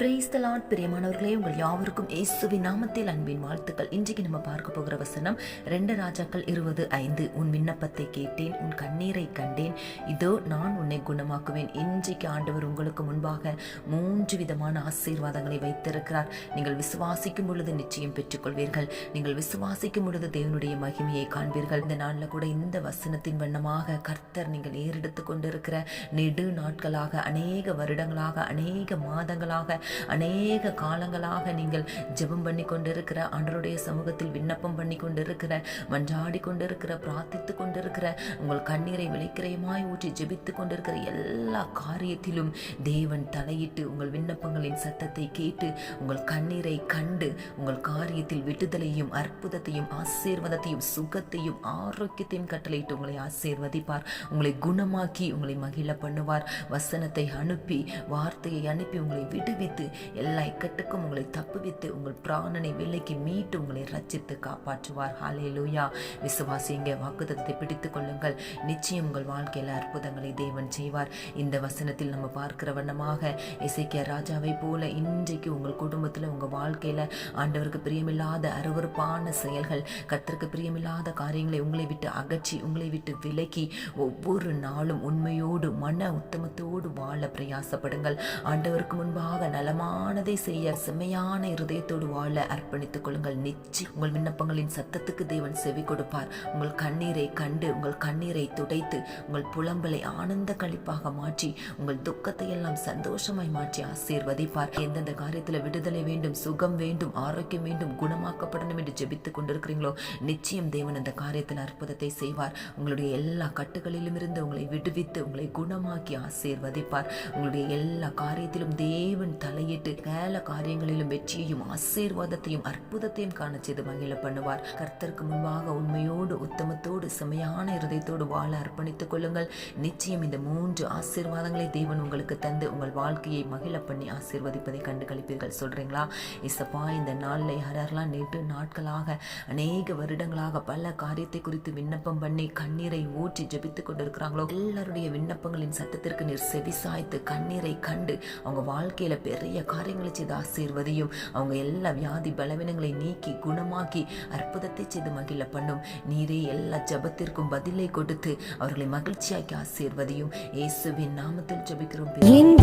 Praise the Lord பிரியமானவர்களே உங்கள் யாவருக்கும் இயேசுவின் நாமத்தில் அன்பின் வாழ்த்துக்கள். இன்றைக்கு நம்ம பார்க்க போகிற வசனம் ரெண்டு ராஜாக்கள் இருபது ஐந்து உன் விண்ணப்பத்தை கேட்டேன் உன் கண்ணீரை கண்டேன். இதோ நான் உன்னை குணமாக்குவேன். இன்றைக்கு ஆண்டவர் உங்களுக்கு முன்பாக மூன்று விதமான ஆசீர்வாதங்களை வைத்திருக்கிறார். நீங்கள் விசுவாசிக்கும் பொழுது நிச்சயம் பெற்றுக்கொள்வீர்கள். நீங்கள் விசுவாசிக்கும் பொழுது தேவனுடைய மகிமையை காண்பீர்கள். இந்த நாளில் கூட இந்த வசனத்தின் வண்ணமாக கர்த்தர் நீங்கள் ஏறெடுத்து கொண்டிருக்கிற நெடு நாட்களாக அநேக வருடங்களாக அநேக மாதங்களாக அநேக காலங்களாக நீங்கள் ஜெபம் பண்ணி கொண்டிருக்கிற ஆண்டவருடைய சமூகத்தில் விண்ணப்பம் பண்ணி கொண்டிருக்கிற மன்றாடி கொண்டிருக்கிற பிரார்த்தித்து கொண்டிருக்கிற உங்கள் கண்ணீரை விளைக்கிரயமாய் ஊற்றி ஜெபித்து கொண்டிருக்கிற எல்லா காரியத்திலும் தேவன் தலையிட்டு உங்கள் விண்ணப்பங்களின் சத்தத்தை கேட்டு உங்கள் கண்ணீரை கண்டு உங்கள் காரியத்தில் விடுதலையும் அற்புதத்தையும் ஆசீர்வாதத்தையும் சுகத்தையும் ஆரோக்கியத்தையும் கட்டளையிட்டு உங்களை ஆசீர்வதிப்பார். உங்களை குணமாக்கி உங்களை மகிழ பண்ணுவார். வசனத்தை அனுப்பி வார்த்தையை அனுப்பி உங்களை விடுவித்து எல்லா இக்கட்டுக்கும் உங்களை தப்புவித்து உங்கள் பிராணனை விலைக்கு மீட்டு உங்களை ரச்சித்து காப்பாற்றுவார். ஹாலே லூயா விசுவாசிங்க வாக்குத்தத்தை பிடித்து கொள்ளுங்கள். நிச்சயம் உங்கள் வாழ்க்கையில் அற்புதங்களை தேவன் செய்வார். இந்த வசனத்தில் நம்ம பார்க்கிற வண்ணமாக இசைக்கிய ராஜாவை போல இன்றைக்கு உங்கள் குடும்பத்தில் உங்கள் வாழ்க்கையில் ஆண்டவருக்கு பிரியமில்லாத அருவருப்பான செயல்கள் கத்திற்கு பிரியமில்லாத காரியங்களை உங்களை விட்டு அகற்றி உங்களை விட்டு விலக்கி ஒவ்வொரு நாளும் உண்மையோடு மன உத்தமத்தோடு வாழ பிரயாசப்படுங்கள். ஆண்டவருக்கு முன்பாக நலமானதை செய்ய செம்மையான இருதயத்தோடு வாழ அர்ப்பணித்துக் கொள்ளுங்கள். நிச்சயம் உங்கள் விண்ணப்பங்களின் சத்தத்துக்கு தேவன் செவி கொடுப்பார். உங்கள் கண்ணீரை கண்டு உங்கள் கண்ணீரை துடைத்து உங்கள் புலம்பலை ஆனந்த கழிப்பாக மாற்றி உங்கள் துக்கத்தை எல்லாம் சந்தோஷமாய் மாற்றி ஆசீர்வதிப்பார். எந்தெந்த காரியத்தில் விடுதலை வேண்டும் சுகம் வேண்டும் ஆரோக்கியம் வேண்டும் குணமாக்கப்படணும் என்று ஜெபித்துக் கொண்டிருக்கிறீங்களோ நிச்சயம் தேவன் அந்த காரியத்தில் அற்புதத்தை செய்வார். உங்களுடைய எல்லா கட்டுகளிலும் இருந்து உங்களை விடுவித்து உங்களை குணமாக்கி ஆசீர்வதிப்பார். உங்களுடைய எல்லா காரியத்திலும் தேவன் தலையிட்டு கேல காரியங்களிலும் வெற்றியையும் ஆசீர்வாதத்தையும் அற்புதத்தையும் காண செய்து மகிழ பண்ணுவார். கர்த்தருக்கு முன்பாக உண்மையோடு உத்தமத்தோடு செமையான இருதயத்தோடு வாழ அர்ப்பணித்துக் கொள்ளுங்கள். நிச்சயம் இந்த மூன்று ஆசீர்வாதங்களை தேவன் உங்களுக்கு தந்து உங்கள் வாழ்க்கையை மகிழ பண்ணி ஆசீர்வதிப்பதை கண்டு கழிப்பீர்கள் சொல்றீங்களா? இசப்பா இந்த நாளில் யாரெல்லாம் நேற்று நாட்களாக அநேக வருடங்களாக பல காரியத்தை குறித்து விண்ணப்பம் பண்ணி கண்ணீரை ஊற்றி ஜெபித்துக் கொண்டிருக்கிறாங்களோ எல்லாருடைய விண்ணப்பங்களின் சத்தத்திற்கு நீர் செவிசாய்த்து கண்ணீரை கண்டு அவங்க வாழ்க்கையில பெரிய நிறைய காரியங்களை செய்து ஆசீர்வதியும். அவங்க எல்லா வியாதி பலவீனங்களை நீக்கி குணமாக்கி அற்புதத்தை செய்து மகிழ பண்ணும். நீரே எல்லா ஜபத்திற்கும் பதிலை கொடுத்து அவர்களை மகிழ்ச்சியாக்கி ஆசீர்வதியும். இயேசுவின் நாமத்தில் ஜெபிக்கிறோம் என்